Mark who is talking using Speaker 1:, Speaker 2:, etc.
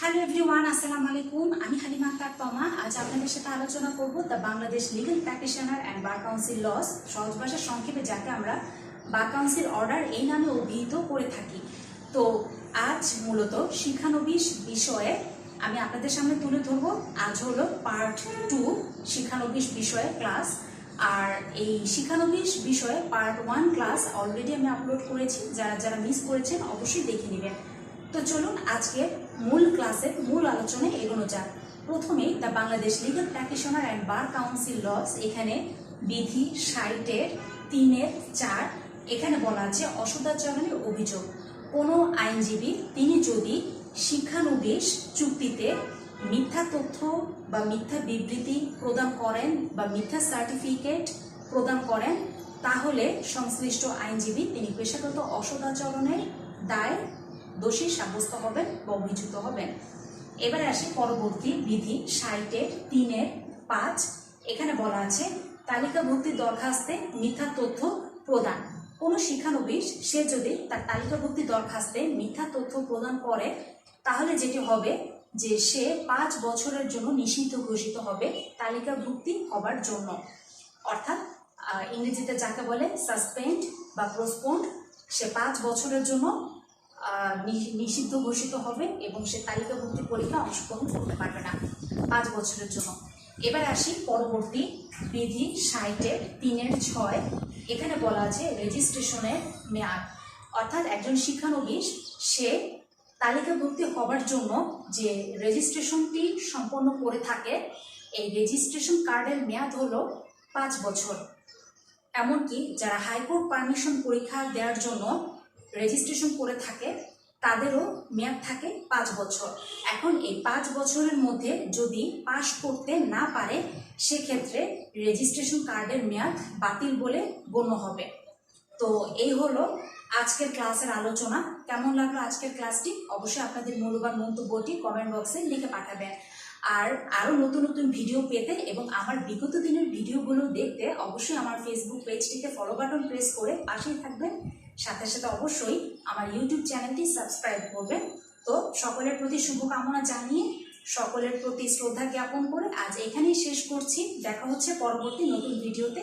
Speaker 1: Hello everyone আসসালামু আলাইকুম আমি হালিমা আক্তার তমা। আজ আপনাদের সাথে আলোচনা করব the Bangladesh legal practitioner and bar council laws সহজ ভাষার সংক্ষেপে যাকে আমরা বার কাউন্সিল অর্ডার এই নামে অভিহিত করে থাকি। তো আজ মূলত শিক্ষানবিশ বিষয়ে আমি আপনাদের সামনে তুলে ধরবো। আজ হলো পার্ট টু শিক্ষানবিশ বিষয়ে ক্লাস আর এই শিক্ষানবিশ বিষয়ে পার্ট ওয়ান ক্লাস অলরেডি আমি আপলোড করেছি। যারা যারা মিস করেছেন, অবশ্যই দেখে নেবেন। তো চলুন আজকে মূল ক্লাসের মূল আলোচনায় এগোনো যাক। প্রথমেই the Bangladesh legal practitioner and bar council laws এখানে বিধি ষাটের, তিনের চার, এখানে বলা আছে অসদাচরণের অভিযোগ। কোনো আইনজীবী, তিনি যদি শিক্ষানবিশ চুক্তিতে মিথ্যা তথ্য বা মিথ্যা বিবৃতি প্রদান করেন বা মিথ্যা সার্টিফিকেট প্রদান করেন, তাহলে সংশ্লিষ্ট আইনজীবী তিনি পেশাগত অসদাচরণের দায় দোষী সাব্যস্ত হবেন বা অভিযুক্ত হবেন। এবারে আসি পরবর্তী বিধি ষাটের তিনের পাঁচ। এখানে বলা আছে, তালিকাভুক্তি দরখাস্তে মিথ্যা তথ্য প্রদান। কোনো শিক্ষানবিশ, সে যদি তার তালিকাভুক্তি দরখাস্তে মিথ্যা তথ্য প্রদান করে, তাহলে যেটি হবে যে সে পাঁচ বছরের জন্য নিষিদ্ধ ঘোষিত হবে তালিকাভুক্তি হবার জন্য। অর্থাৎ ইংরেজিতে যাকে বলে সাসপেন্ড বা প্রসপন্ড সে পাঁচ বছরের জন্য নিষিদ্ধ ঘোষিত হবে এবং সে তালিকাভুক্তি পরীক্ষা অংশগ্রহণ করতে পারবে না পাঁচ বছরের জন্য। এবার আসি পরবর্তী বিধি ষাটের তিনের ছয়। এখানে বলা আছে রেজিস্ট্রেশনের মেয়াদ। অর্থাৎ একজন শিক্ষানবিশ, সে তালিকাভুক্তি হবার জন্য যে রেজিস্ট্রেশনটি সম্পন্ন করে থাকে, এই রেজিস্ট্রেশন কার্ডের মেয়াদ হলো পাঁচ বছর। এমনকি যারা হাইকোর্ট পারমিশন পরীক্ষা দেওয়ার জন্য রেজিস্ট্রেশন করে থাকে, তাদেরও মেয়াদ থাকে পাঁচ বছর। এখন এই পাঁচ বছরের মধ্যে যদি পাশ করতে না পারে, সেক্ষেত্রে রেজিস্ট্রেশন কার্ডের মেয়াদ বাতিল বলে গণ্য হবে। তো এই হলো আজকের ক্লাসের আলোচনা। কেমন লাগল আজকের ক্লাসটি? অবশ্যই আপনাদের মূল্যবান মন্তব্যটি কমেন্ট বক্সে লিখে পাঠাবেন। আর আরও নতুন নতুন ভিডিও পেতে এবং আমার বিগত দিনের ভিডিওগুলো দেখতে অবশ্যই আমার ফেসবুক পেজটিতে ফলো বাটন প্রেস করে পাশেই থাকবেন। সাথে সাথে অবশ্যই আমার ইউটিউব চ্যানেলটি সাবস্ক্রাইব করবেন। তো সকলের প্রতি শুভকামনা জানিয়ে সকলের প্রতি শ্রদ্ধা জ্ঞাপন করে আজ এখানেই শেষ করছি। দেখা হচ্ছে পরবর্তী নতুন ভিডিওতে